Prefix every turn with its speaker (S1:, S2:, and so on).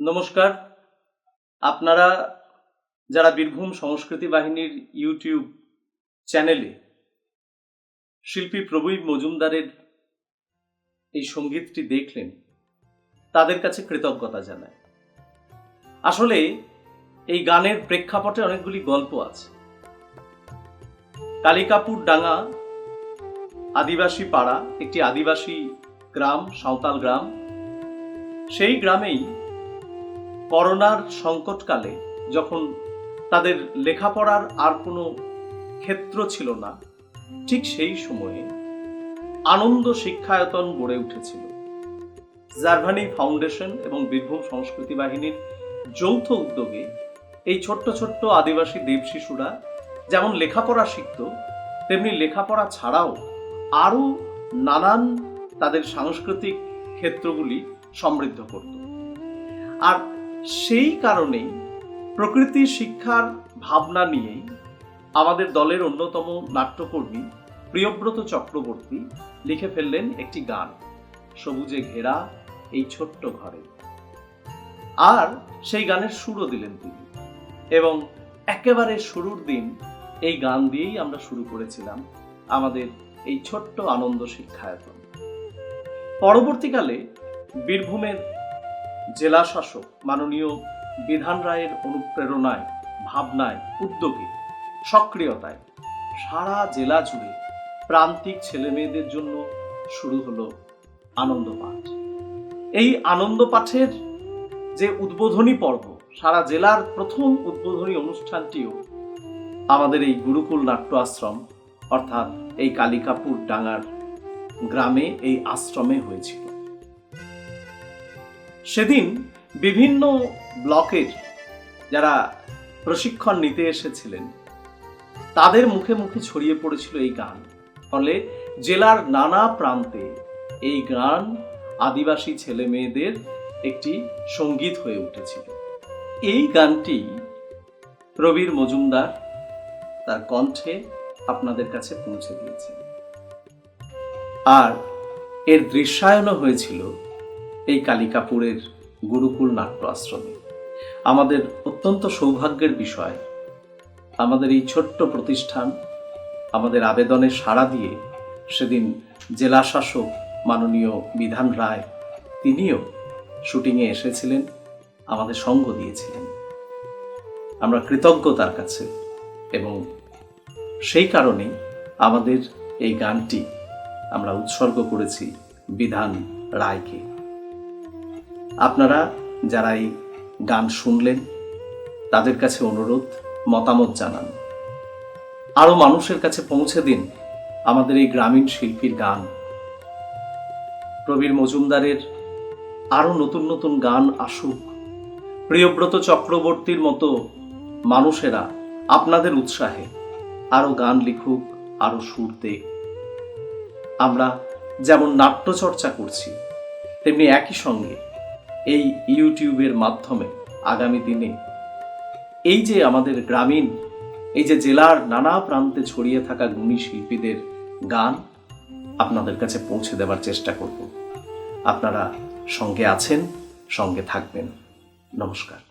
S1: নমস্কার। আপনারা যারা বীরভূম সংস্কৃতি বাহিনীর ইউটিউব চ্যানেলে শিল্পী প্রবীর মজুমদারের এই সঙ্গীতটি দেখলেন, তাদের কাছে কৃতজ্ঞতা জানায় আসলে এই গানের প্রেক্ষাপটে অনেকগুলি গল্প আছে। কালিকাপুর ডাঙ্গা আদিবাসী পাড়া, একটি আদিবাসী গ্রাম, সাঁওতাল গ্রাম। সেই গ্রামেই করোনার সংকটকালে যখন তাদের লেখাপড়ার আর কোনো ক্ষেত্র ছিল না, ঠিক সেই সময়ে আনন্দ শিক্ষায়তন গড়ে উঠেছিল। জার্ভানি ফাউন্ডেশন এবং বীরভূম সংস্কৃতি বাহিনীর যৌথ উদ্যোগে এই ছোট্ট ছোট্ট আদিবাসী দেব শিশুরা যেমন লেখাপড়া শিখত, তেমনি লেখাপড়া ছাড়াও আরও নানান তাদের সাংস্কৃতিক ক্ষেত্রগুলি সমৃদ্ধ করত। আর সেই কারণেই প্রকৃতি শিক্ষার ভাবনা নিয়েই আমাদের দলের অন্যতম নাট্যকর্মী প্রিয়ব্রত চক্রবর্তী লিখে ফেললেন একটি গান, সবুজে ঘেরা এই ছোট্ট ঘরে। আর সেই গানের সুরও দিলেন তিনি। এবং একেবারে শুরুর দিন এই গান দিয়েই আমরা শুরু করেছিলাম আমাদের এই ছোট্ট আনন্দ শিক্ষায়তন। পরবর্তীকালে বীরভূমের জেলা শাসক মাননীয় বিধান রায়ের অনুপ্রেরণায়, ভাবনায়, উদ্যোগে, সক্রিয়তায় সারা জেলা জুড়ে প্রান্তিক ছেলে মেয়েদের জন্য শুরু হলো আনন্দ পাঠ। এই আনন্দ পাঠের যে উদ্বোধনী পর্ব, সারা জেলার প্রথম উদ্বোধনী অনুষ্ঠানটিও আমাদের এই গুরুকুল নাট্য আশ্রম অর্থাৎ এই কালিকাপুর ডাঙ্গার গ্রামে এই আশ্রমে হয়েছিল। সেদিন বিভিন্ন ব্লকের যারা প্রশিক্ষণ নিতে এসেছিলেন, তাদের মুখে মুখে ছড়িয়ে পড়েছিল এই গান। ফলে জেলার নানা প্রান্তে এই গান আদিবাসী ছেলে মেয়েদের একটি সংগীত হয়ে উঠেছিল। এই গানটি প্রবীর মজুমদার তার কণ্ঠে আপনাদের কাছে পৌঁছে দিয়েছেন। আর এর দৃশ্যায়নও হয়েছিল এই কালিকাপুরের গুরুকুল নাট্য আশ্রমে আমাদের অত্যন্ত সৌভাগ্যের বিষয়, আমাদের এই ছোট্ট প্রতিষ্ঠান আমাদের আবেদনে সাড়া দিয়ে সেদিন জেলা শাসক মাননীয় বিধান রায় তিনিও শুটিংয়ে এসেছিলেন, আমাদের সঙ্গ দিয়েছিলেন। আমরা কৃতজ্ঞ তার কাছে এবং সেই কারণেই আমাদের এই গানটি আমরা উৎসর্গ করেছি বিধান রায়কে। আপনারা যারা এই গান শুনলেন, তাদের কাছে অনুরোধ, মতামত জানান। আরও মানুষের কাছে পৌঁছে দিন আমাদের এই গ্রামীণ শিল্পীর গান। প্রবীর মজুমদারের আরও নতুন নতুন গান আসুক। প্রিয়ব্রত চক্রবর্তীর মতো মানুষেরা আপনাদের উৎসাহে আরও গান লিখুক আরও সুর দেখ আমরা যেমন নাট্যচর্চা করছি, তেমনি একই সঙ্গে এই ইউটিউবের মাধ্যমে আগামী দিনে। এই যে আমাদের গ্রামীণ, এই যে জেলার নানা প্রান্তে ছড়িয়ে থাকা গুণী শিল্পীদের গান আপনাদের কাছে পৌঁছে দেওয়ার চেষ্টা করব। আপনারা সঙ্গে আছেন, সঙ্গে থাকবেন। নমস্কার।